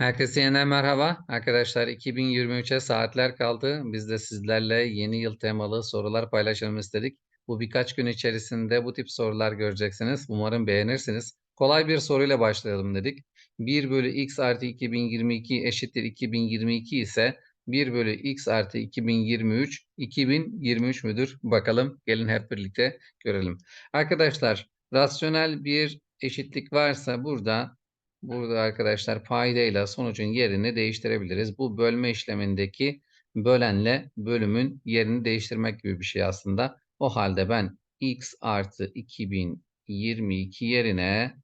Herkese yeniden merhaba. Arkadaşlar 2023'e saatler kaldı. Biz de sizlerle yeni yıl temalı sorular paylaşalım istedik. Bu birkaç gün içerisinde bu tip sorular göreceksiniz. Umarım beğenirsiniz. Kolay bir soruyla başlayalım dedik. 1 bölü x artı 2022 eşittir 2022 ise 1 bölü x artı 2023 2023 müdür? Bakalım gelin hep birlikte görelim. Arkadaşlar rasyonel bir eşitlik varsa burada Burada arkadaşlar paydayla sonucun yerini değiştirebiliriz. Bu bölme işlemindeki bölenle bölümün yerini değiştirmek gibi bir şey aslında. O halde ben x artı 2022 yerine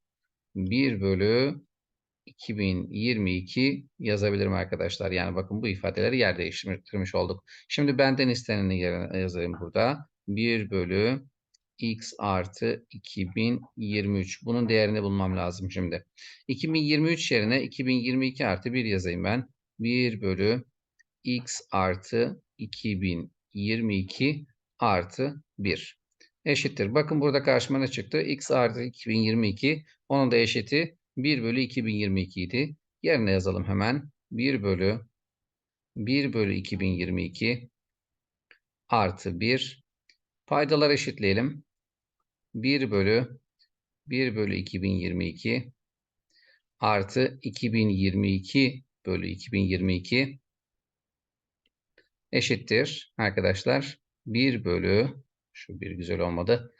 1 bölü 2022 yazabilirim arkadaşlar. Yani bakın bu ifadeleri yer değiştirmiş olduk. Şimdi benden isteneni yerine yazayım burada. 1 bölü x artı 2023. Bunun değerini bulmam lazım şimdi. 2023 yerine 2022 artı 1 yazayım ben. 1 bölü x artı 2022 artı 1 eşittir. Bakın burada karşıma ne çıktı? x artı 2022 onun da eşiti 1 bölü 2022 idi. Yerine yazalım hemen. 1 bölü 1 bölü 2022 artı 1 paydalar eşitleyelim. 1 bölü 1 bölü 2022 artı 2022 bölü 2022 eşittir arkadaşlar 1 bölü şu bir güzel olmadı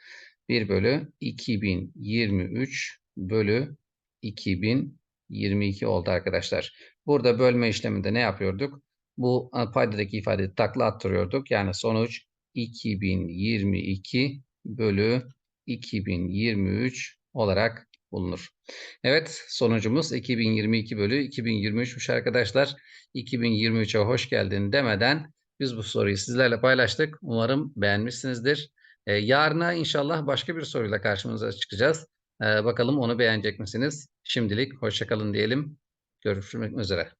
1 bölü 2023 bölü 2022 oldu arkadaşlar. Burada bölme işleminde ne yapıyorduk? Bu paydadaki ifadeyi takla attırıyorduk. Yani sonuç 2022 bölü 2023 olarak bulunur. Evet sonucumuz 2022 bölü 2023'müş arkadaşlar. 2023'e hoş geldin demeden biz bu soruyu sizlerle paylaştık. Umarım beğenmişsinizdir. Ee, yarına inşallah başka bir soruyla karşınıza çıkacağız. Ee, bakalım onu beğenecek misiniz? Şimdilik hoşçakalın diyelim. Görüşmek üzere.